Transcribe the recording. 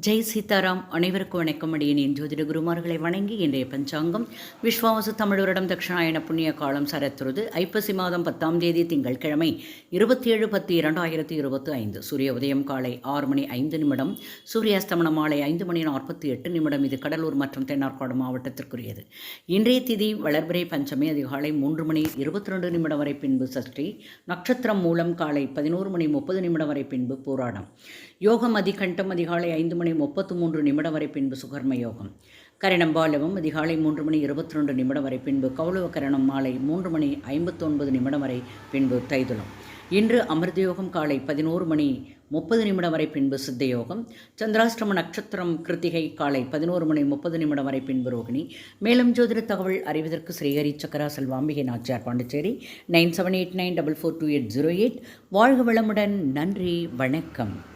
ஜெய் சீதாராம் அனைவருக்கும் வணக்கம். அடியின் ஜோதிட குருமார்களை வணங்கி இன்றைய பஞ்சாங்கம். விஸ்வாவசு தமிழரிடம் தட்சிணாயன புண்ணிய காலம் சரத்துருது. ஐப்பசி மாதம் பத்தாம் தேதி திங்கட்கிழமை இருபத்தி ஏழு பத்து இரண்டாயிரத்தி இருபத்தி ஐந்து சூரிய உதயம் காலை ஆறு மணி ஐந்து நிமிடம். சூரியாஸ்தமனம் மாலை ஐந்து மணி நாற்பத்தி எட்டு நிமிடம். இது கடலூர் மற்றும் தென்னார்காடு மாவட்டத்திற்குரியது. இன்றைய திதி வளர்பிறை பஞ்சமி. அதிகாலை மூன்று மணி இருபத்தி ரெண்டு நிமிடம் வரை பின்பு சஷ்டி. நட்சத்திரம் மூலம் காலை பதினோரு மணி முப்பது நிமிடம் வரை பின்பு போராடம். யோகம் அதிகண்டம் அதிகாலை ஐந்து மணி முப்பத்து மூன்று நிமிடம் வரை பின்பு சுகர்ம யோகம் கரணம் பாலவம் அதிகாலை மூன்று மணி இருபத்தி ரெண்டு நிமிடம் வரை பின்பு கௌளவ கரணம் மாலை மூன்று மணி ஐம்பத்தொன்பது நிமிடம் வரை பின்பு தைதுளம் இன்று அமிர்தயோகம் காலை பதினோரு மணி முப்பது நிமிடம் வரை பின்பு சித்த யோகம் சந்திராஷ்டம நட்சத்திரம் கிருத்திகை காலை பதினோரு மணி முப்பது நிமிடம் வரை பின்பு ரோகிணி. மேலும் ஜோதிட தகவல் அறிவதற்கு Srihari Chakra Selvambigai Nachiyar Pondicherry nine seven eight nine double four two eight zero eight. வாழ்க வளமுடன் நன்றி வணக்கம்.